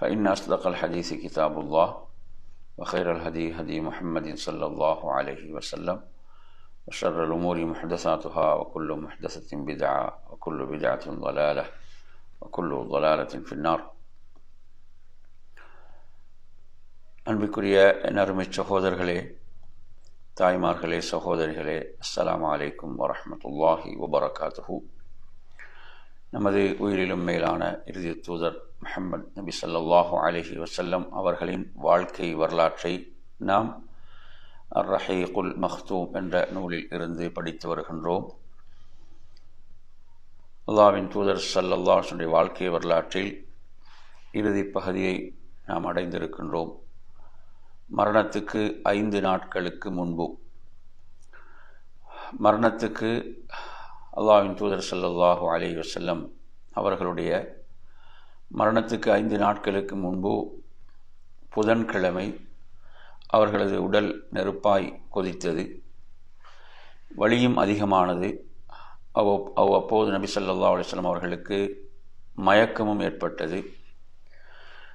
فإن أصدق الحديث كتاب الله وخير الهدي هدي محمد صلى الله عليه وسلم وشر الأمور محدثاتها وكل محدثة بدعة وكل بدعة ضلالة وكل ضلالة في النار அன்பிற்குரிய நறுமை சகோதரர்களே தாய்மார்களே சகோதரிகளே அஸ்ஸலாமு அலைக்கும் வரஹமத்துல்லாஹி வபரகாத்துஹூ நமது உயிரிலும் மேலான இறுதி தூதர் முஹம்மது நபி சல்லாஹூ அலஹி வசல்லம் அவர்களின் வாழ்க்கை வரலாற்றை நாம் அர் ரஹீகுல் மஹ்தூம் என்ற நூலில் இருந்து படித்து வருகின்றோம். அல்லாவின் தூதர் சல்லல்லாஹுடைய வாழ்க்கை வரலாற்றில் இறுதி பகுதியை நாம் அடைந்திருக்கின்றோம். மரணத்துக்கு ஐந்து நாட்களுக்கு முன்பு மரணத்துக்கு அல்லாவின் தூதர் சல்லாஹூ அலி வசல்லம் அவர்களுடைய மரணத்துக்கு ஐந்து நாட்களுக்கு முன்பு புதன்கிழமை அவர்களது உடல் நெருப்பாய் கொதித்தது. வலியும் அதிகமானது. அவ் அவ் அப்போது நபி சொல்லா அலிஸ்லாம் அவர்களுக்கு மயக்கமும் ஏற்பட்டது.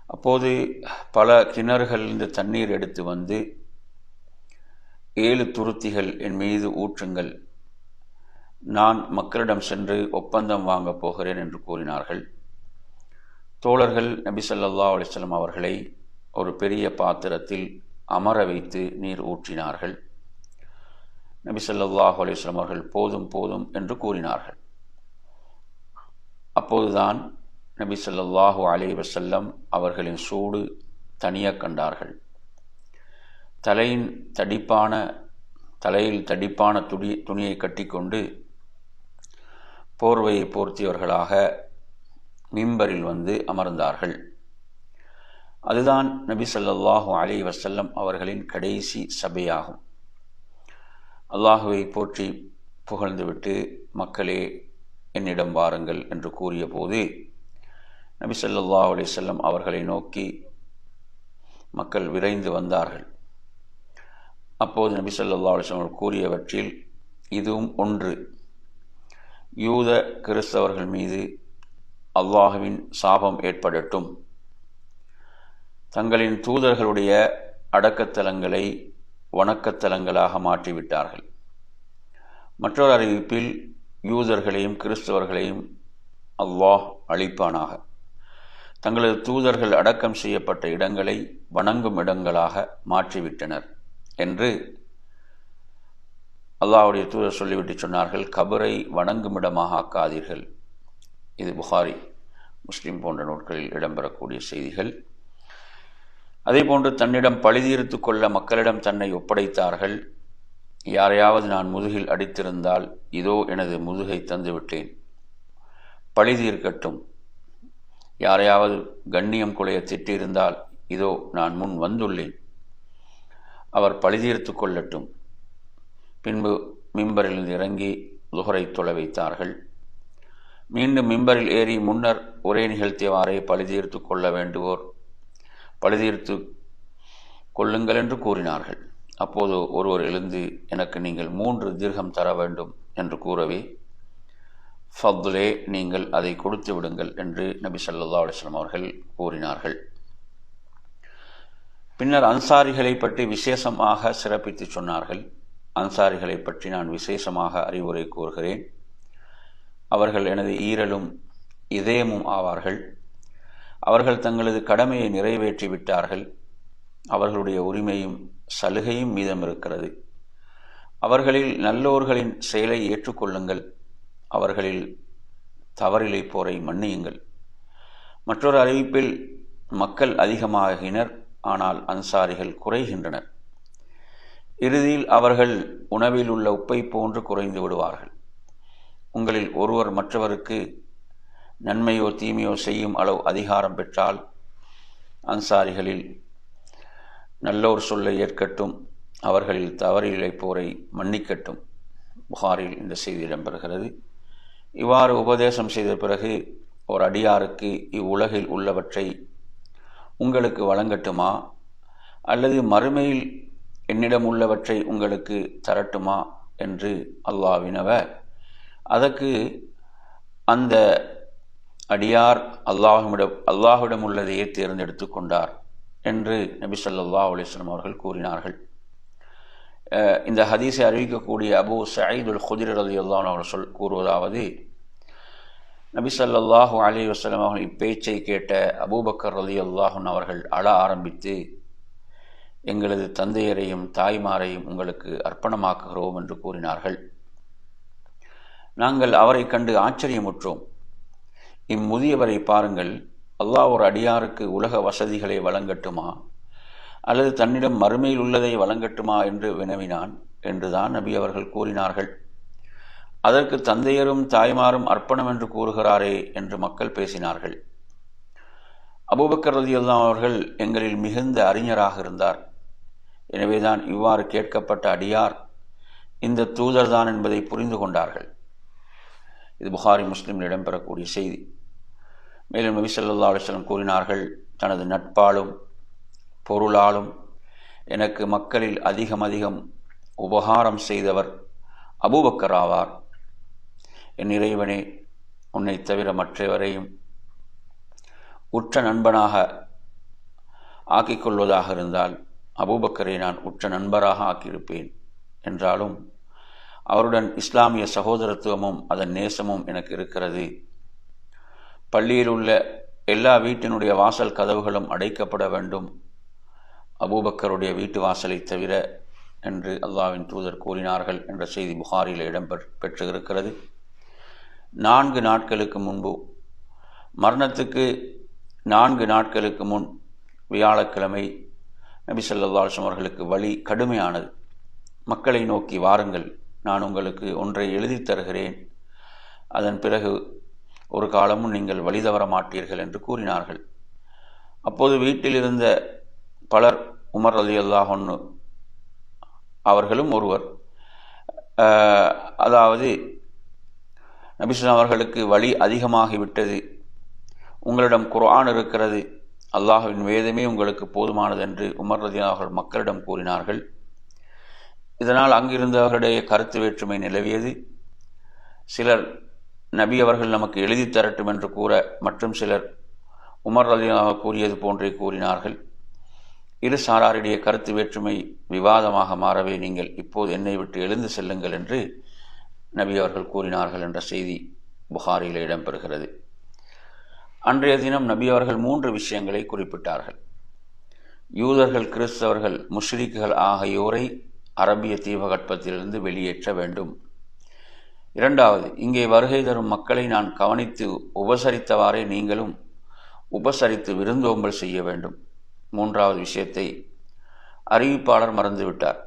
அப்போது பல கிணறுகள் இந்த தண்ணீர் எடுத்து வந்து ஏழு துருத்திகள் என் மீது ஊற்றுங்கள் நான் மக்களிடம் சென்று ஒப்பந்தம் வாங்கப் போகிறேன் என்று கூறினார்கள். தோழர்கள் நபி சொல்லா அலிஸ்லாம் அவர்களை ஒரு பெரிய பாத்திரத்தில் அமர வைத்து நீர் ஊற்றினார்கள். நபி சொல்லாஹு அலிஸ்லாம் அவர்கள் போதும் போதும் என்று கூறினார்கள். அப்போதுதான் நபி சொல்லாஹு அலி வசல்லம் அவர்களின் சூடு தனியாக கண்டார்கள். தலையின் தடிப்பான தலையில் தடிப்பான துணி துணியை கட்டிக்கொண்டு போர்வையை போர்த்தியவர்களாக மிம்பரில் வந்து அமர்ந்தார்கள். அதுதான் நபி சொல்லாஹு அலி வசல்லம் அவர்களின் கடைசி சபையாகும். அல்லாஹுவை போற்றி புகழ்ந்துவிட்டு மக்களே என்னிடம் வாருங்கள் என்று கூறிய போது நபி சொல்லா அலிசல்லம் அவர்களை நோக்கி மக்கள் விரைந்து வந்தார்கள். அப்போது நபி சொல்லா அலிஸ்லம் கூறியவற்றில் இதுவும் ஒன்று. யூத கிறிஸ்தவர்கள் மீது அல்லாஹுவின் சாபம் ஏற்படட்டும். தங்களின் தூதர்களுடைய அடக்கத்தலங்களை வணக்கத்தலங்களாக மாற்றிவிட்டார்கள். மற்றொரு அறிவிப்பில் யூதர்களையும் கிறிஸ்தவர்களையும் அல்லாஹ் அழிப்பானாக. தங்களது தூதர்கள் அடக்கம் செய்யப்பட்ட இடங்களை வணங்கும் இடங்களாக மாற்றிவிட்டனர் என்று அல்லாஹுடைய தூதர் சொல்லிவிட்டு சொன்னார்கள் கபரை வணங்கும் இடமாக ஆக்காதீர்கள். இது புகாரி முஸ்லீம் போன்ற நூட்களில் இடம்பெறக்கூடிய செய்திகள். அதேபோன்று தன்னிடம் பழிதீர்த்து கொள்ள மக்களிடம் தன்னை ஒப்படைத்தார்கள். யாரையாவது நான் முதுகில் அடித்திருந்தால் இதோ எனது முதுகை தந்துவிட்டேன். பழிதீர்க்கட்டும் யாரையாவது கண்ணியம் குலைய திட்டிருந்தால் இதோ நான் முன் வந்துள்ளேன். அவர் பழிதீர்த்து கொள்ளட்டும். பின்பு மிம்பரில் இறங்கி லுகரை தொலை வைத்தார்கள். மீண்டும் மிம்பரில் ஏறி முன்னர் உரை நிகழ்த்தியவாறே பழுதீர்த்து கொள்ள வேண்டுவோர் பழுதீர்த்து கொள்ளுங்கள் என்று கூறினார்கள். அப்போது ஒருவர் எழுந்து எனக்கு நீங்கள் மூன்று தீர்க்கம் தர வேண்டும் என்று கூறவே ஃபதுலே நீங்கள் அதை கொடுத்து விடுங்கள் என்று நபி சல்லா அலிஸ்லாம் அவர்கள் கூறினார்கள். பின்னர் அன்சாரிகளை பற்றி விசேஷமாக சிறப்பித்து சொன்னார்கள். அன்சாரிகளை பற்றி நான் விசேஷமாக அறிவுரை கூறுகிறேன். அவர்கள் எனது ஈரலும் இதயமும் ஆவார்கள். அவர்கள் தங்களது கடமையை நிறைவேற்றி விட்டார்கள் அவர்களுடைய உரிமையும் சலுகையும் மீதம் இருக்கிறது அவர்களில் நல்லோர்களின் செயலை ஏற்றுக்கொள்ளுங்கள். அவர்களில் தவறிழைப்போரை மன்னியுங்கள். மற்றொரு அறிவிப்பில் மக்கள் அதிகமாகினர் ஆனால் அன்சாரிகள் குறைகின்றனர். இறுதியில் அவர்கள் உணவில் உள்ள உப்பை போன்று குறைந்து விடுவார்கள். உங்களில் ஒருவர் மற்றவருக்கு நன்மையோ தீமையோ செய்யும் அளவு அதிகாரம் பெற்றால் அன்சாரிகளில் நல்லோர் சொல்லை ஏற்கட்டும் அவர்களில் தவறு இழைப்போரை மன்னிக்கட்டும். புகாரில் இந்த செய்தி இடம்பெறுகிறது. இவ்வாறு உபதேசம் செய்த பிறகு ஒரு அடியாருக்கு இவ்வுலகில் உள்ளவற்றை உங்களுக்கு வழங்கட்டுமா? அல்லது மறுமையில் என்னிடம் உள்ளவற்றை உங்களுக்கு தரட்டுமா? என்று அல்லாஹ் அதற்கு அந்த அடியார் அல்லாஹுமிடம் அல்லாஹுவிடம் உள்ளதையே தேர்ந்தெடுத்து கொண்டார் என்று நபி சொல்லா அலிஸ்லாம் அவர்கள் கூறினார்கள். இந்த ஹதீஸை அறிவிக்கக்கூடிய அபு சயீதுல் குதிர் ரதி அல்லாஹ் அவர்கள் சொல் கூறுவதாவது நபி சொல்லாஹு அலி வஸ்லாம் அவர்கள் இப்பேச்சை கேட்ட அபூபக்கர் ரதி அல்லாஹன் அவர்கள் அழ ஆரம்பித்து எங்களது தந்தையரையும் தாய்மாரையும் உங்களுக்கு அர்ப்பணமாக்குகிறோம் என்று கூறினார்கள். நாங்கள் அவரை கண்டு ஆச்சரியமுற்றோம். இம்முதியவரை பாருங்கள் அல்லாஹ் ஒரு அடியாருக்கு உலக வசதிகளை வழங்கட்டுமா? அல்லது தன்னிடம் மறுமையில் உள்ளதை வழங்கட்டுமா என்று வினவினான் என்றுதான் நபி அவர்கள் கூறினார்கள். அதற்கு தந்தையரும் தாய்மாரும் அர்ப்பணம் என்று கூறுகிறாரே என்று மக்கள் பேசினார்கள். அபூபக்கர் ரதியுல்லாம் அவர்கள் எங்களில் மிகுந்த அறிஞராக இருந்தார். எனவேதான் இவ்வாறு கேட்கப்பட்ட அடியார் இந்த தூதர்தான் என்பதை புரிந்து கொண்டார்கள். இது புகாரி முஸ்லிமில் இடம்பெறக்கூடிய செய்தி. மேலும் நபி சொல்லா அலுவலம் கூறினார்கள் தனது நட்பாலும் பொருளாலும் எனக்கு மக்களில் அதிகம் அதிகம் உபகாரம் செய்தவர் அபூபக்கர் ஆவார். என் இறைவனே உன்னை தவிர மற்றவரையும் உற்ற நண்பனாக ஆக்கிக் கொள்வதாக இருந்தால் அபூபக்கரை நான் உற்ற நண்பராக ஆக்கியிருப்பேன் என்றாலும் அவருடன் இஸ்லாமிய சகோதரத்துவமும் அதன் நேசமும் எனக்கு இருக்கிறது. பள்ளியில் உள்ள எல்லா வீட்டினுடைய வாசல் கதவுகளும் அடைக்கப்பட வேண்டும். அபூபக்கருடைய வீட்டு வாசலை தவிர என்று அல்லாவின் தூதர் கூறினார்கள் என்ற செய்தி புகாரில் இடம்பெற் பெற்று இருக்கிறது நான்கு நாட்களுக்கு முன்பு மரணத்துக்கு நான்கு நாட்களுக்கு முன் வியாழக்கிழமை நபி சொல்லாஸ்லம் அவர்களுக்கு வழி கடுமையானது. மக்களை நோக்கி வாருங்கள் நான் உங்களுக்கு ஒன்றை எழுதி தருகிறேன். அதன் பிறகு ஒரு காலமும் நீங்கள் வழி தவற மாட்டீர்கள் என்று கூறினார்கள். அப்போது வீட்டில் இருந்த பலர் உமர் அலி அல்லாஹொன்னு அவர்களும் ஒருவர் அதாவது நபிசுலாம் அவர்களுக்கு வழி அதிகமாகிவிட்டது. உங்களிடம் குர்ஆன் இருக்கிறது. அல்லாஹுவின் வேதமே உங்களுக்கு போதுமானது என்று உமர் ரதி அவர்கள் மக்களிடம் கூறினார்கள். இதனால் அங்கிருந்தவர்களுடைய கருத்து வேற்றுமை நிலவியது. சிலர் நபி அவர்கள் நமக்கு எழுதி தரட்டும் என்று கூற மற்றும் சிலர் உமர் ரதியாக கூறியது போன்றே கூறினார்கள். இரு சாராருடைய கருத்து வேற்றுமை விவாதமாக மாறவே நீங்கள் இப்போது என்னை விட்டு எழுந்து செல்லுங்கள் என்று நபி அவர்கள் கூறினார்கள் என்ற செய்தி புகாரியில் இடம்பெறுகிறது. அன்றைய தினம் நபி அவர்கள் மூன்று விஷயங்களை குறிப்பிட்டார்கள். யூதர்கள் கிறிஸ்தவர்கள் முஷ்ரிக்குகள் ஆகியோரை அரபிய தீபகற்பத்திலிருந்து வெளியேற்ற வேண்டும். இரண்டாவது இங்கே வருகை தரும் மக்களை நான் கவனித்து உபசரித்தவாறே நீங்களும் உபசரித்து விருந்தோம்பல் செய்ய வேண்டும். மூன்றாவது விஷயத்தை அறிவிப்பாளர் மறந்துவிட்டார்.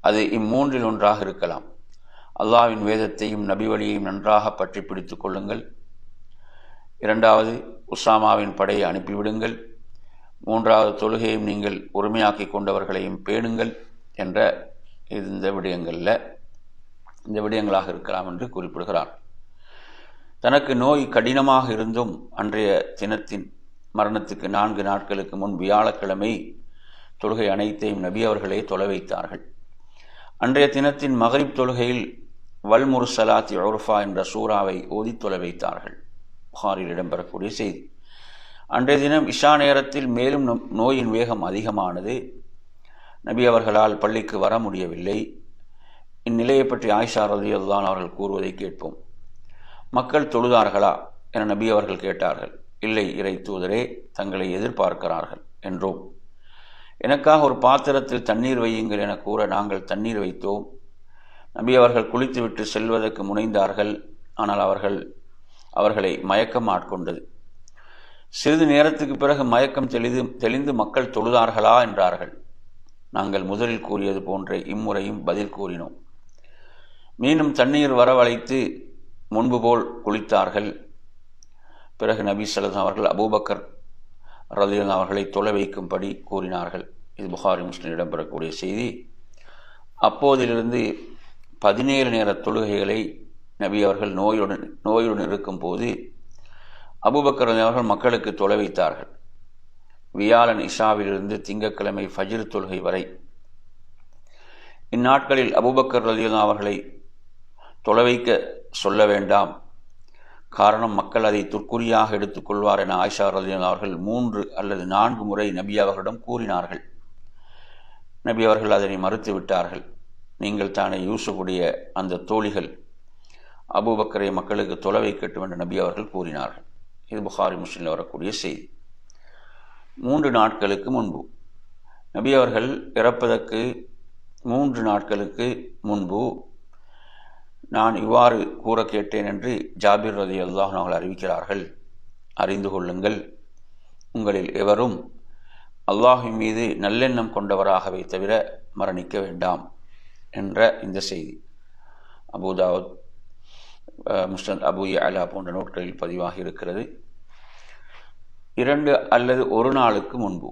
அது இம்மூன்றில் ஒன்றாக இருக்கலாம். அல்லாவின் வேதத்தையும் நபி வழியையும் நன்றாக பற்றி பிடித்து கொள்ளுங்கள். இரண்டாவது உசாமாவின் படையை அனுப்பிவிடுங்கள். மூன்றாவது தொழுகையும் நீங்கள் உரிமையாக்கி கொண்டவர்களையும் பேணுங்கள் என்ற இந்த விடயங்களில் இந்த விடயங்களாக இருக்கலாம் என்று குறிப்பிடுகிறார் தனக்கு நோய் கடினமாக இருந்தும் அன்றைய தினத்தின் மரணத்துக்கு நான்கு நாட்களுக்கு முன் வியாழக்கிழமை தொழுகை அனைத்தையும் நபி அவர்களே தொலை வைத்தார்கள். அன்றைய தினத்தின் மகரிப் தொழுகையில் வல்முரு சலாத் என்ற சூறாவை ஓதி தொலை வைத்தார்கள். புகாரில் இடம்பெறக்கூடிய செய்தி. அன்றைய தினம் இஷா நேரத்தில் மேலும் நோயின் வேகம் அதிகமானது. நபி அவர்களால் பள்ளிக்கு வர முடியவில்லை. இந்நிலையை பற்றி ஆயிஷா ரதியல்லான் அவர்கள் கூறுவதை கேட்போம். மக்கள் தொழுதார்களா என நபி அவர்கள் கேட்டார்கள். இல்லை இறை தூதரே தங்களை எதிர்பார்க்கிறார்கள் என்றோம். எனக்காக ஒரு பாத்திரத்தில் தண்ணீர் வையுங்கள் என கூற நாங்கள் தண்ணீர் வைத்தோம். நபி அவர்கள் குளித்துவிட்டு செல்வதற்கு முனைந்தார்கள். ஆனால் அவர்கள் அவர்களை மயக்கம் ஆட்கொண்டது. சிறிது நேரத்துக்கு பிறகு மயக்கம் தெளிந்து தெளிந்து மக்கள் தொழுதார்களா என்றார்கள். நாங்கள் முதலில் கூறியது போன்ற இம்முறையும் பதில் கூறினோம். மீண்டும் தண்ணீர் வரவழைத்து முன்பு போல் குளித்தார்கள். பிறகு நபி சலதம் அவர்கள் அபூபக்கர் ரலியன் அவர்களை தொலை வைக்கும்படி கூறினார்கள். இது புகாரி முஸ்லிம் இடம்பெறக்கூடிய செய்தி. அப்போதிலிருந்து பதினேழு நேர தொழுகைகளை நபி அவர்கள் நோயுடன் நோயுடன் இருக்கும்போது அபுபக்கர் அவர்கள் மக்களுக்கு தொலை வைத்தார்கள் வியாழன் இஷாவிலிருந்து திங்கட்கிழமை ஃபஜிர் தொழுகை வரை. இந்நாட்களில் அபுபக்கர் ரலியன் அவர்களை தொலை வைக்க சொல்ல வேண்டாம். காரணம் மக்கள் அதை துர்க்குறியாக எடுத்துக்கொள்வார் என ஆயிஷா ரலியன் அவர்கள் மூன்று அல்லது நான்கு முறை நபி அவர்களிடம் கூறினார்கள். நபி அவர்கள் அதனை மறுத்து விட்டார்கள் நீங்கள் தானே யூசுஃபுடைய அந்த தோழிகள். அபூபக்கரை மக்களுக்கு தொலைவை கட்டும் என்று நபி அவர்கள் கூறினார்கள். இது புகாரி முஸ்லீமில் வரக்கூடிய செய்தி. மூன்று நாட்களுக்கு முன்பு நபி அவர்கள் இறப்பதற்கு மூன்று நாட்களுக்கு முன்பு நான் இவ்வாறு கூற கேட்டேன் என்று ஜாபிர் ரதி அல்லாஹ் அவர்கள் அறிவிக்கிறார்கள். அறிந்து கொள்ளுங்கள். உங்களில் எவரும் அல்லாஹின் மீது நல்லெண்ணம் கொண்டவராகவே தவிர மரணிக்க வேண்டாம் என்ற இந்த செய்தி. அபுதாவத் முஸ்தத் அபு அலா போன்ற நோட்களில் பதிவாகி இருக்கிறது. இரண்டு அல்லது ஒரு நாளுக்கு முன்பு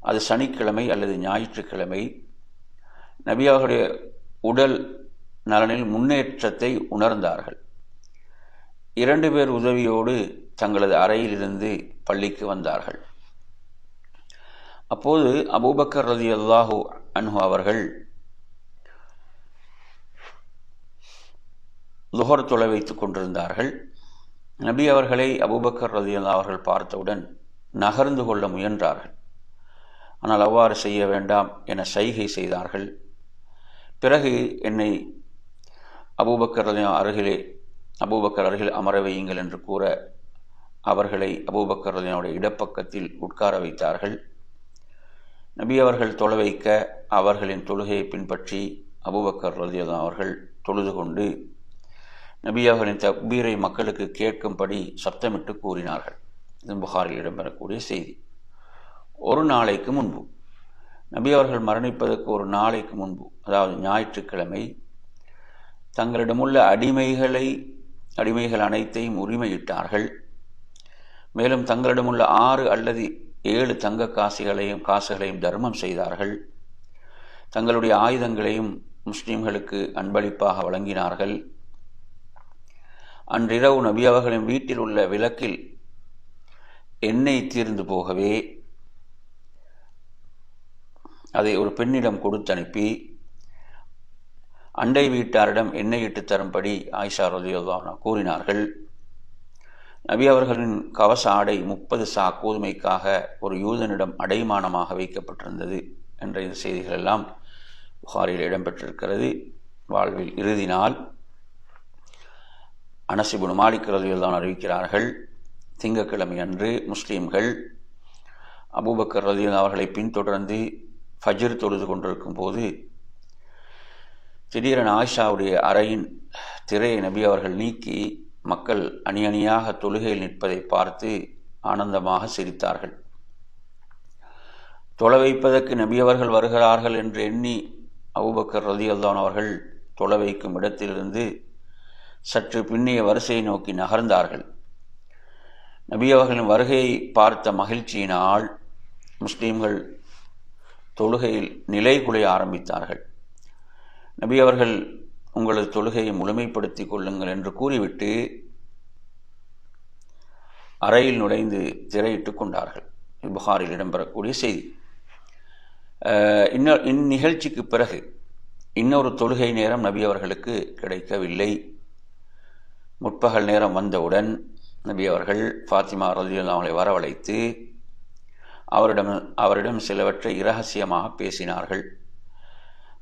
அது சனிக்கிழமை அல்லது ஞாயிற்றுக்கிழமை நபி அவர்களுடைய உடல் நலனில் முன்னேற்றத்தை உணர்ந்தார்கள். இரண்டு பேர் உதவியோடு தங்களது அறையிலிருந்து பள்ளிக்கு வந்தார்கள். அப்போது அபூபக்கர் ரதி அல்லாஹூ அன்ஹு அவர்கள் துகர் தொலை வைத்துக் கொண்டிருந்தார்கள். நபி அவர்களை அபூபக்கர் ரதியல்லா அவர்கள் பார்த்தவுடன் நகர்ந்து கொள்ள முயன்றார்கள். ஆனால் அவ்வாறு செய்ய வேண்டாம் என சைகை செய்தார்கள். பிறகு என்னை அபூபக்கர் அருகிலே அபூபக்கர் அருகில் அமர வையுங்கள் என்று கூற அவர்களை அபூபக்கர் ரலியாவுடைய இடப்பக்கத்தில் உட்கார வைத்தார்கள். நபி அவர்கள் தொலை வைக்க அவர்களின் தொழுகையை பின்பற்றி அபூபக்கர் ரதியதான் அவர்கள் தொழுது கொண்டு நபி அவர்களின் தக்பீரை மக்களுக்கு கேட்கும்படி சப்தமிட்டு கூறினார்கள். இது புகாரில் இடம்பெறக்கூடிய செய்தி. ஒரு நாளைக்கு முன்பு நபி அவர்கள் மரணிப்பதற்கு ஒரு நாளைக்கு முன்பு அதாவது ஞாயிற்றுக்கிழமை தங்களிடமுள்ள அடிமைகளை அடிமைகள் அனைத்தையும் உரிமையிட்டார்கள். மேலும் தங்களிடமுள்ள ஆறு அல்லது ஏழு தங்க காசுகளையும் காசுகளையும் தர்மம் செய்தார்கள். தங்களுடைய ஆயுதங்களையும் முஸ்லீம்களுக்கு அன்பளிப்பாக வழங்கினார்கள். அன்றிரவு நபி அவர்களின் வீட்டில் உள்ள விளக்கில் எண்ணெய் தீர்ந்து போகவே அதை ஒரு பெண்ணிடம் கொடுத்து அனுப்பி அண்டை வீட்டாரிடம் எண்ணெய் இட்டு தரும்படி ஆயிஷா ரலியுல்லாஹ் கூறினார்கள். நபி அவர்களின் கவச ஆடை முப்பது சா கோதுமைக்காக ஒரு யூதனிடம் அடைமானமாக வைக்கப்பட்டிருந்தது என்ற இந்த செய்திகள் எல்லாம் புகாரில் இடம்பெற்றிருக்கிறது. வாழ்வில் இறுதி நாள். அனசிபுன் மாலிக் ரதியுல்லான் அறிவிக்கிறார்கள் திங்கக்கிழமை அன்று முஸ்லீம்கள் அபூபக்கர் ரதியுல்லா அவர்களை பின்தொடர்ந்து ஃபஜ்ர் தொழுது கொண்டிருக்கும் போது திடீரென ஆயிஷாவுடைய அறையின் திரையை நபி அவர்கள் நீக்கி மக்கள் அணி அணியாக தொழுகையில் நிற்பதை பார்த்து ஆனந்தமாக சிரித்தார்கள். தொலை வைப்பதற்கு நபி அவர்கள் வருகிறார்கள் என்று எண்ணி அபுபக்கர் ரதி அல்தான் அவர்கள் தொலை வைக்கும் இடத்திலிருந்து சற்று பின்னிய வரிசையை நோக்கி நகர்ந்தார்கள். நபி அவர்களின் வருகையை பார்த்த மகிழ்ச்சியினால் முஸ்லீம்கள் தொழுகையில் நிலை குலைய ஆரம்பித்தார்கள். நபி அவர்கள் உங்களது தொழுகையை முழுமைப்படுத்திக் கொள்ளுங்கள் என்று கூறிவிட்டு அறையில் நுழைந்து திரையிட்டுக் கொண்டார்கள். புகாரில் இடம்பெறக்கூடிய செய்தி. இன்னொரு இந்நிகழ்ச்சிக்கு பிறகு இன்னொரு தொழுகை நேரம் நபி அவர்களுக்கு கிடைக்கவில்லை. முற்பகல் நேரம் வந்தவுடன் நபி அவர்கள் ஃபாத்திமா ரலியல் அவளை வரவழைத்து அவரிடம் அவரிடம் சிலவற்றை இரகசியமாக பேசினார்கள்.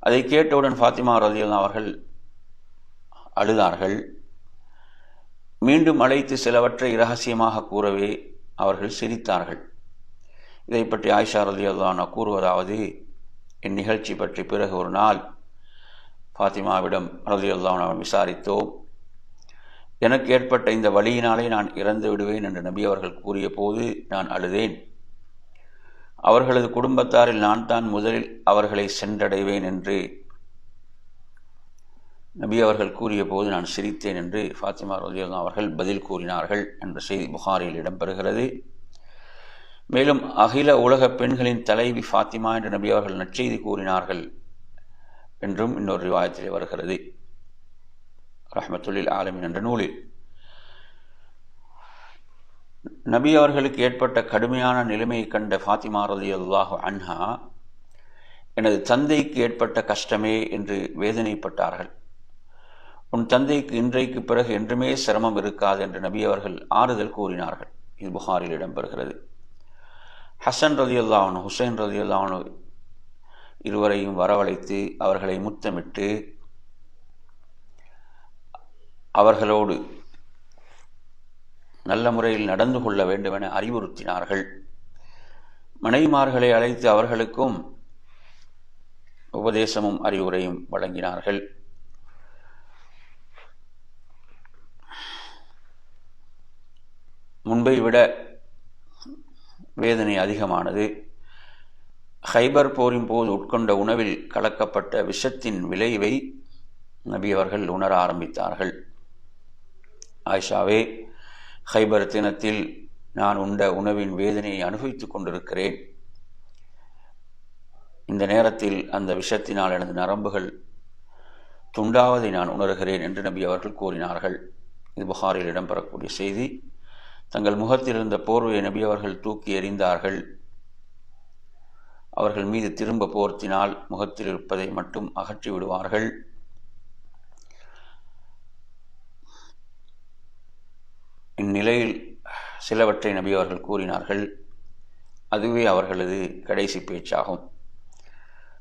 அதை கேட்டவுடன் ஃபாத்திமா ரலியல் அவர்கள் அழுதார்கள். மீண்டும் அழைத்து சிலவற்றை இரகசியமாக கூறவே அவர்கள் சிரித்தார்கள். இதை பற்றி ஆயிஷா ரதி கூறுவதாவது இந்நிகழ்ச்சி பற்றி பிறகு ஒரு நாள் ஃபாத்திமாவிடம் ரதி விசாரித்தோம். எனக்கு ஏற்பட்ட இந்த வழியினாலே நான் இறந்து விடுவேன் என்று நபி அவர்கள் கூறிய போது நான் அழுதேன். அவர்களது குடும்பத்தாரில் நான் தான் முதலில் அவர்களை சென்றடைவேன் என்று நபி அவர்கள் கூறிய போது நான் சிரித்தேன் என்று ஃபாத்திமா ரதியல்லா அவர்கள் பதில் கூறினார்கள் என்ற செய்தி புகாரில் இடம்பெறுகிறது. மேலும் அகில உலக பெண்களின் தலைவி ஃபாத்திமா என்று நபி அவர்கள் நற்செய்தி கூறினார்கள் என்றும் இன்னொரு வாயத்தில் வருகிறது. ரஹமத்துல்லில் ஆலமின் என்ற நூலில். நபி அவர்களுக்கு ஏற்பட்ட கடுமையான நிலைமையை கண்ட ஃபாத்திமா ரதி அல்லாஹு அன்ஹா எனது தந்தைக்கு ஏற்பட்ட கஷ்டமே என்று வேதனைப்பட்டார்கள். உன் தந்தைக்கு இன்றைக்கு பிறகு என்றுமே சிரமம் இருக்காது என்று நபி அவர்கள் ஆறுதல் கூறினார்கள். இது புகாரில் இடம்பெறுகிறது. ஹசன் ரதி அல்லாஹனு ஹுசைன் ரதி அல்லாஹனு இருவரையும் வரவழைத்து அவர்களை முத்தமிட்டு அவர்களோடு நல்ல முறையில் நடந்து கொள்ள வேண்டும் என அறிவுறுத்தினார்கள். மனைவிமார்களை அழைத்து அவர்களுக்கும் உபதேசமும் அறிவுரையும் வழங்கினார்கள். முன்பை விட வேதனை அதிகமானது. ஹைபர் போரின் போது உட்கொண்ட உணவில் கலக்கப்பட்ட விஷத்தின் விளைவை நபி அவர்கள் உணர ஆரம்பித்தார்கள். ஆயிஷாவே ஹைபர் தினத்தில் நான் உண்ட உணவின் வேதனையை அனுபவித்துக் கொண்டிருக்கிறேன். இந்த நேரத்தில் அந்த விஷத்தினால் எனது நரம்புகள் துண்டாவதை நான் உணர்கிறேன் என்று நபி அவர்கள் கூறினார்கள். இது புகாரில் இடம்பெறக்கூடிய செய்தி. தங்கள் முகத்தில் இருந்த போர்வையை நபி அவர்கள் தூக்கி எறிந்தார்கள். அவர்கள் மீது திரும்ப போர்த்தினால் முகத்தில் இருப்பதை மட்டும் அகற்றி விடுவார்கள் இந்நிலையில் சிலவற்றை நபி அவர்கள் கூறினார்கள். அதுவே அவர்களது கடைசி பேச்சாகும்.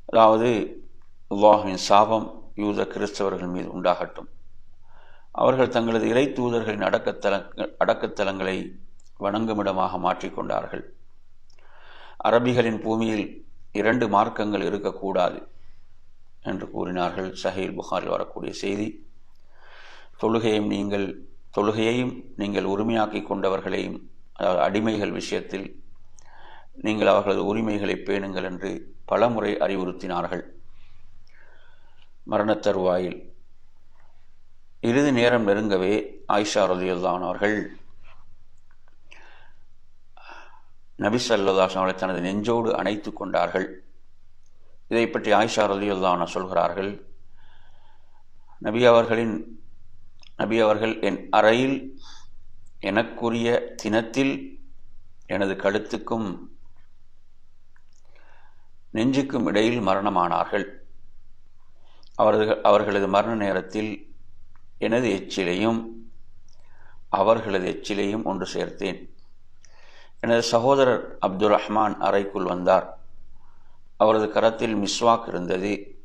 அதாவது அல்லாஹுவின் சாபம் யூத கிறிஸ்தவர்கள் மீது உண்டாகட்டும். அவர்கள் தங்களது இறை தூதர்களின் அடக்கத்தல அடக்கத்தலங்களை வணங்குமிடமாக மாற்றிக்கொண்டார்கள் அரபிகளின் பூமியில் இரண்டு மார்க்கங்கள் இருக்கக்கூடாது என்று கூறினார்கள். சஹீல் புகாரில் வரக்கூடிய செய்தி. தொழுகையும் நீங்கள் தொழுகையையும் நீங்கள் உரிமையாக்கி கொண்டவர்களையும் அதாவது அடிமைகள் விஷயத்தில் நீங்கள் அவர்களது உரிமைகளை பேணுங்கள் என்று பலமுறை அறிவுறுத்தினார்கள். மரணத் தருவாயில் இறுதி நேரம் நெருங்கவே ஆயிஷா ரலியுல்லான் அவர்கள் நபி சல்லாஸ் தனது நெஞ்சோடு அணைத்து கொண்டார்கள். இதை பற்றி ஆயிஷா ரலியுல்லான சொல்கிறார்கள். நபி அவர்களின் நபி அவர்கள் என் அறையில் எனக்குரிய தினத்தில் எனது கழுத்துக்கும் நெஞ்சுக்கும் இடையில் மரணமானார்கள். அவரது அவர்களது மரண நேரத்தில் எனது எச்சிலையும் அவர்களது எச்சிலையும் ஒன்று சேர்த்தேன். எனது சகோதரர் அப்துல் ரஹ்மான் அறைக்குள் வந்தார். அவரது கரத்தில் மிஸ்வாக் இருந்தது.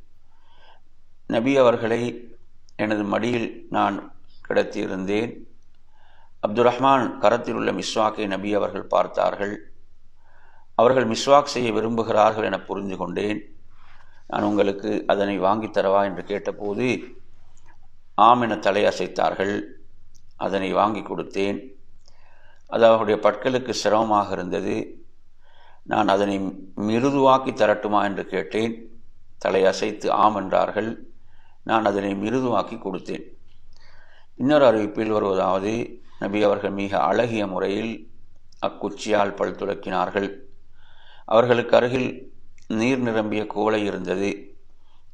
நபி அவர்களை எனது மடியில் நான் கிடத்தியிருந்தேன். அப்துல் ரஹ்மான் கரத்தில் உள்ள மிஸ்வாக்கை நபி அவர்கள் பார்த்தார்கள். அவர்கள் மிஸ்வாக் செய்ய விரும்புகிறார்கள் என புரிந்து கொண்டேன். நான் உங்களுக்கு அதனை வாங்கித் தரவா என்று கேட்டபோது ஆம் என தலையசைத்தார்கள். அதனை வாங்கி கொடுத்தேன். அது அவருடைய பற்களுக்கு சிரமமாக இருந்தது. நான் அதனை மிருதுவாக்கி தரட்டுமா என்று கேட்டேன். தலையசைத்து ஆம் என்றார்கள். நான் அதனை மிருதுவாக்கி கொடுத்தேன். இன்னொரு அறிவிப்பில் வருவதாவது நபி அவர்கள் மிக அழகிய முறையில் அக்குச்சியால் பல் துளக்கினார்கள் அவர்களுக்கு அருகில் நீர் நிரம்பிய குவளை இருந்தது.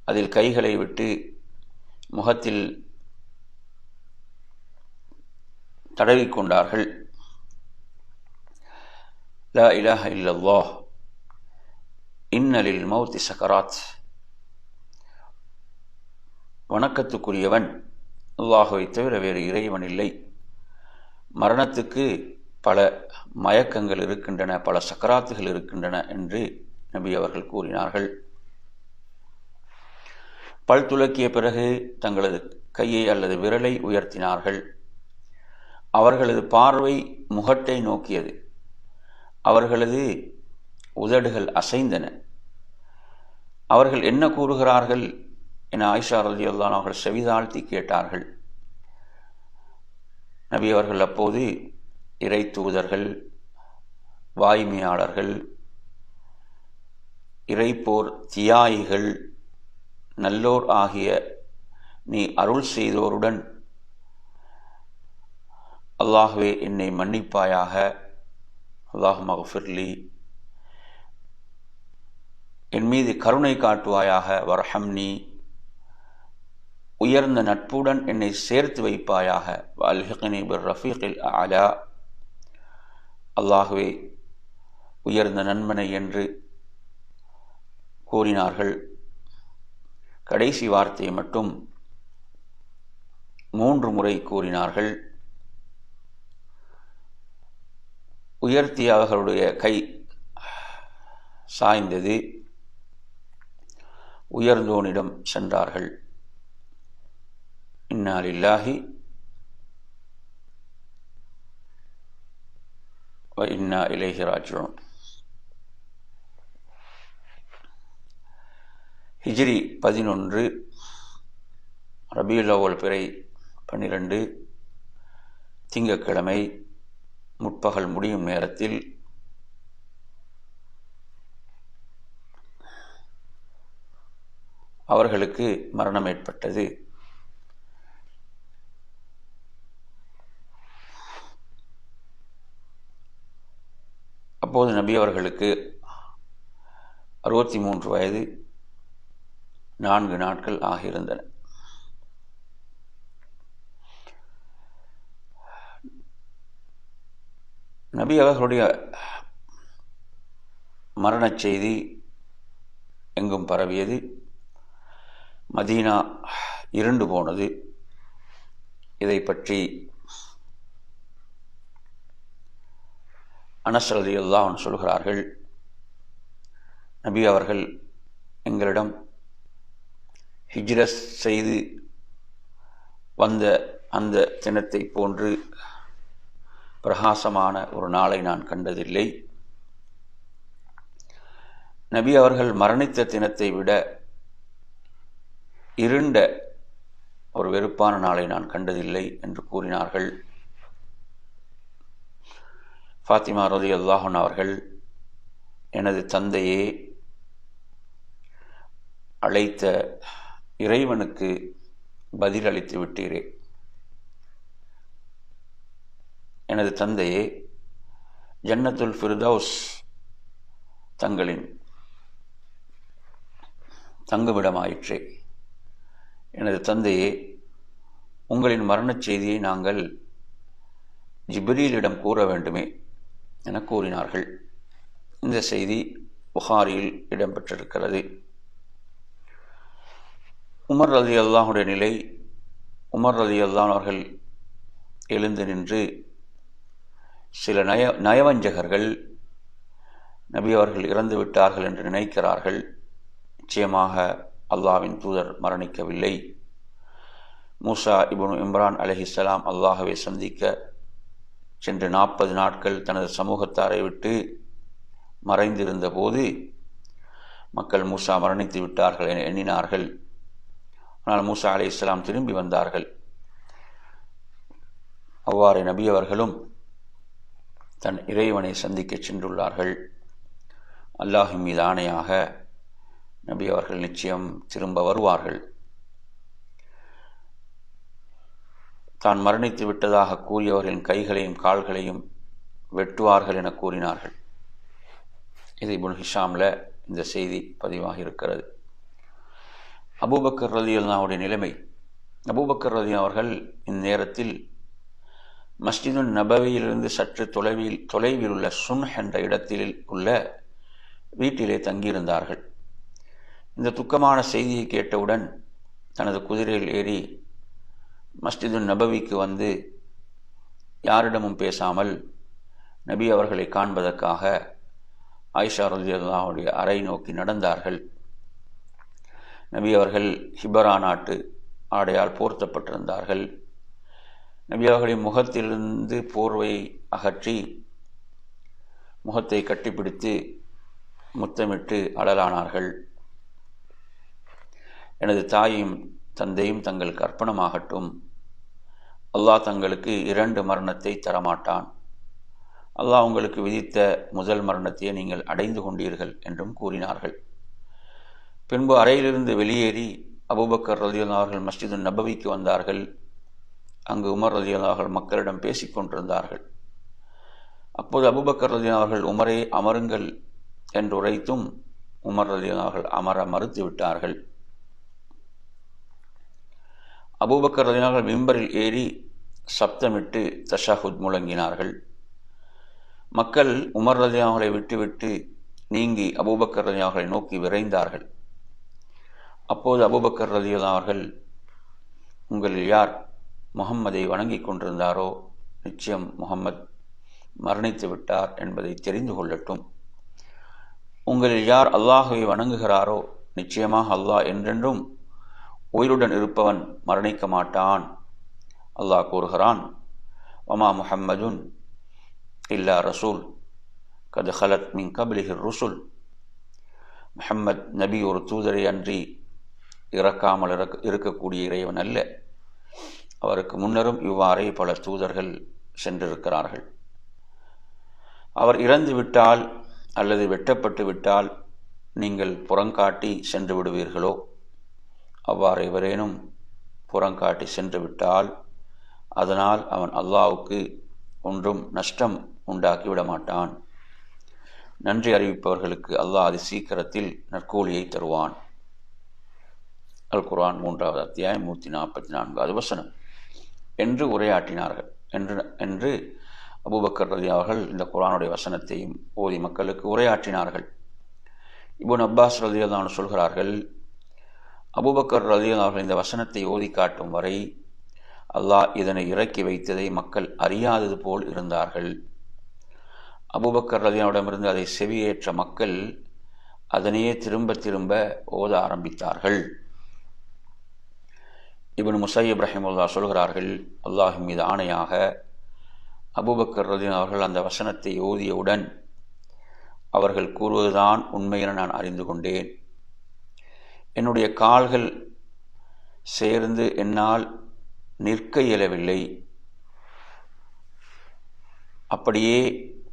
அதில் கைகளை விட்டு முகத்தில் தடவிக்கொண்டார்கள். லா இலாஹ இல்லல்லாஹ். இன்னலில் மௌத்தி சக்கராத் வணக்கத்துக்குரியவன் அல்லாஹுவை தவிர வேறு இறைவன் இல்லை. மரணத்துக்கு பல மயக்கங்கள் இருக்கின்றன பல சக்கராத்துகள் இருக்கின்றன என்று நபி அவர்கள் கூறினார்கள். பல் துலக்கிய பிறகு தங்களது கையை அல்லது விரலை உயர்த்தினார்கள். அவர்களது பார்வை முகட்டை நோக்கியது. அவர்களது உதடுகள் அசைந்தன. அவர்கள் என்ன கூறுகிறார்கள்? என ஆயிஷா ரதி அல்லான் அவர்கள் செவிதாழ்த்தி கேட்டார்கள். நபி அவர்கள் அப்போது இறை தூதர்கள் வாய்மையாளர்கள் இறைப்போர் தியாயிகள் நல்லோர் ஆகிய நீ அருள் செய்தோருடன் அல்லாஹுவே என்னை மன்னிப்பாயாக. அல்லாஹ் மகஃபிர்லி. என் மீது கருணை காட்டுவாயாக. வரஹம்னி. உயர்ந்த நட்புடன் என்னை சேர்த்து வைப்பாயாக. அல்ஹிக்னி பிர் ரஃபீகில் ஆலா அல்லாஹுவே உயர்ந்த நண்பனை என்று கூறினார்கள். கடைசி வார்த்தையை மட்டும் மூன்று முறை கூறினார்கள். உயர்த்தி அவர்களுடைய கை சாய்ந்தது. உயர்ந்தோனிடம் சென்றார்கள். இன்னாலில்லாஹி வ இன்னா இலேஹி ராஜ்யோன் ஹிஜ்ரி பதினொன்று ரபியுல் பிறை பன்னிரண்டு திங்கக்கிழமை முற்பகல் முடியும் நேரத்தில் அவர்களுக்கு மரணம் ஏற்பட்டது. அப்போது நபி அவர்களுக்கு அறுபத்தி மூன்று வயது நான்கு நாட்கள் ஆகியிருந்தன. நபி அவர்களுடைய மரணச் செய்தி எங்கும் பரவியது. மதீனா இருண்டு போனது. இதை பற்றி அனசரதி அல்லாஹன் சொல்கிறார்கள் நபி அவர்கள் எங்களிடம் ஹிஜ்ரஸ் செய்து வந்த அந்த தினத்தை போன்று பிரகாசமான ஒரு நாளை நான் கண்டதில்லை. நபி அவர்கள் மரணித்த தினத்தை விட இருண்ட ஒரு வெறுப்பான நாளை நான் கண்டதில்லை என்று கூறினார்கள். ஃபாத்திமா ரலி அல்லாஹன் அவர்கள் எனது தந்தையே அழைத்த இறைவனுக்கு பதிலளித்து விட்டீரே. எனது தந்தையே ஜன்னத்துல் ஃபிர்தௌஸ் தங்களின் தங்குமிடமாயிற்றே. எனது தந்தையே உங்களின் மரணச் செய்தியை நாங்கள் ஜிப்ரீலிடம் கூற வேண்டுமே. என கூறினார்கள். இந்த செய்தி புகாரியில் இடம்பெற்றிருக்கிறது. உமர் ரதி அல்லாஹுடைய நிலை உமர் ரதி அல்லான் அவர்கள் எழுந்து நின்று சில நய நயவஞ்சகர்கள் நபி அவர்கள் இறந்து விட்டார்கள் என்று நினைக்கிறார்கள். நிச்சயமாக அல்லாவின் தூதர் மரணிக்கவில்லை. மூசா இபுனு இம்ரான் அலஹிஸ்லாம் அல்லாஹவை சந்திக்க சென்று நாற்பது நாட்கள் தனது சமூகத்தாரை விட்டு மறைந்திருந்த போது மக்கள் மூசா மரணித்து விட்டார்கள் என எண்ணினார்கள். ஆனால் மூசா அலி இஸ்லாம் திரும்பி வந்தார்கள். அவ்வாறு நபி அவர்களும் தன் இறைவனை சந்திக்கச் சென்றுள்ளார்கள். அல்லாஹின் மீது ஆணையாக நபி அவர்கள் நிச்சயம் திரும்ப வருவார்கள். தான் மரணித்து விட்டதாக கூறியவர்களின் கைகளையும் கால்களையும் வெட்டுவார்கள் என கூறினார்கள். இது இபுல் ஹிஷாமில் இந்த செய்தி பதிவாக இருக்கிறது. அபூபக்கர் ரதி அல்லாவுடைய நிலைமை. அபூபக்கர் ரதி அவர்கள் இந்நேரத்தில் மஸ்ஜிதுன் நபவியிலிருந்து சற்று தொலைவில் தொலைவில் உள்ள சுன் என்ற இடத்தில் உள்ள வீட்டிலே தங்கியிருந்தார்கள். இந்த துக்கமான செய்தியை கேட்டவுடன் தனது குதிரையில் ஏறி மஸ்ஜிது நபவிக்கு வந்து யாரிடமும் பேசாமல் நபி அவர்களை காண்பதற்காக ஆயிஷா ரஜியல்லாவுடைய அறை நோக்கி நடந்தார்கள். நபி அவர்கள் ஹிபரா நாட்டு ஆடையால் போர்த்தப்பட்டிருந்தார்கள். நபி அவர்களின் முகத்திலிருந்து போர்வை அகற்றி முகத்தை கட்டிப்பிடித்து முத்தமிட்டு அழலானார்கள். எனது தாயும் தந்தையும் தங்களுக்கு அர்ப்பணமாகட்டும். அல்லாஹ் தங்களுக்கு இரண்டு மரணத்தை தரமாட்டான். அல்லாஹ் உங்களுக்கு விதித்த முதல் மரணத்தையே நீங்கள் அடைந்து கொண்டீர்கள் என்றும் கூறினார்கள். பின்பு அறையிலிருந்து வெளியேறி அபூபக்கர் ரலியல்லாஹு மஸ்ஜிது நபவிக்கு வந்தார்கள். அங்கு உமர் ரலியல்லாஹு மக்களிடம் பேசிக் கொண்டிருந்தார்கள். அப்போது அபூபக்கர் ரலியல்லாஹு உமரே அமருங்கள் என்று உரைத்தும் உமர் ரலியல்லாஹு அமர மறுத்து விட்டார்கள். அபூபக்கர் ரதினார்கள் மிம்பரில் ஏறி சப்தமிட்டு தஷாஹுத் முழங்கினார்கள். மக்கள் உமர் ரலியல்லாஹு விட்டுவிட்டு நீங்கி அபூபக்கர் ரதினார்களை நோக்கி விரைந்தார்கள். அப்போது அபூபக்கர் ரலியல்லாஹு உங்களில் யார் முகம்மதை வணங்கிக் கொண்டிருந்தாரோ? நிச்சயம் முகம்மத் மரணித்து விட்டார் என்பதை தெரிந்து கொள்ளட்டும். உங்களில் யார் அல்லாஹுவை வணங்குகிறாரோ நிச்சயமாக அல்லாஹ் என்றென்றும் உயிருடன் இருப்பவன் மரணிக்க மாட்டான். அல்லாஹ் கூறுகிறான் வமா முஹம்மதுன் இல்லா ரசூல் கது ஹலத் மின் கபிலிஹிர் ருசுல். முஹம்மத் நபி ஒரு தூதரை அன்றி இறக்காமல் இறக்க இருக்கக்கூடிய இறைவன் அல்ல. அவருக்கு முன்னரும் இவ்வாறே பல தூதர்கள் சென்றிருக்கிறார்கள். அவர் இறந்து விட்டால் அல்லது வெட்டப்பட்டு விட்டால் நீங்கள் புறங்காட்டி சென்று விடுவீர்களோ? அவ்வாறு எவரேனும் புறங்காட்டி சென்று விட்டால் அதனால் அவன் அல்லாவுக்கு ஒன்றும் நஷ்டம் உண்டாக்கி மாட்டான் நன்றி அறிவிப்பவர்களுக்கு அல்லாஹ் அதி சீக்கிரத்தில் நற்கூலியை தருவான். அல் குரான் மூன்றாவது அத்தியாயம் நூற்றி நாற்பத்தி நான்காவது வசனம். என்று உரையாற்றினார்கள். என்று என்று அபூபக்கர் ரதி அவர்கள் இந்த குரானுடைய வசனத்தையும் ஓதி மக்களுக்கு உரையாற்றினார்கள். இபுன் அப்பாஸ் ரலியல்லான் சொல்கிறார்கள் அபூபக்கர் ரலியல் அவர்கள் இந்த வசனத்தை ஓதி காட்டும் வரை அல்லாஹ் இதனை இறக்கி வைத்ததை மக்கள் அறியாதது போல் இருந்தார்கள். அபூபக்கர் ரலியாவிடமிருந்து அதை செவியேற்ற மக்கள் அதனையே திரும்ப திரும்ப ஓத ஆரம்பித்தார்கள். இவன் முசையப் ரஹிமுல்லா சொல்கிறார்கள் அல்லாஹ் மீது ஆணையாக அபூபக்கர் ரதீன் அவர்கள் அந்த வசனத்தை ஓதியவுடன் அவர்கள் கூறுவதுதான் உண்மை என நான் அறிந்து கொண்டேன். என்னுடைய கால்கள் சேர்ந்து என்னால் நிற்க இயலவில்லை. அப்படியே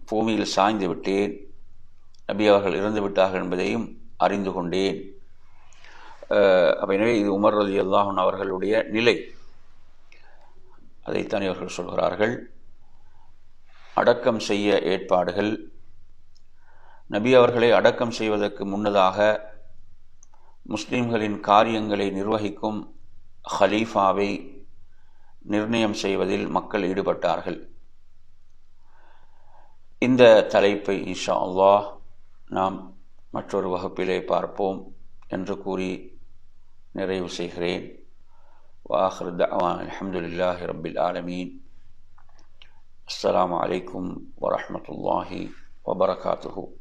பூமியில் சாய்ந்து விட்டேன். நபி அவர்கள் இறந்து விட்டார்கள் என்பதையும் அறிந்து கொண்டேன். அப்போ எனவே இது உமர் ரதி அல்லாஹன் அவர்களுடைய நிலை. அதைத்தான் இவர்கள் சொல்கிறார்கள். அடக்கம் செய்ய ஏற்பாடுகள். நபி அவர்களை அடக்கம் செய்வதற்கு முன்னதாக முஸ்லிம்களின் காரியங்களை நிர்வகிக்கும் ஹலீஃபாவை நிர்ணயம் செய்வதில் மக்கள் ஈடுபட்டார்கள். இந்த தலைப்பை இன்ஷா அல்லாஹ் நாம் மற்றொரு வகுப்பிலே பார்ப்போம் என்று கூறி நிறைவு செய்கிறேன். வாஹர் தவான் அலமதுல்லாஹி ரபில் ஆலமீன். அஸ்லாம் வலைக்கம் வரமத்துல்லாஹி வபரகாத்துஹூ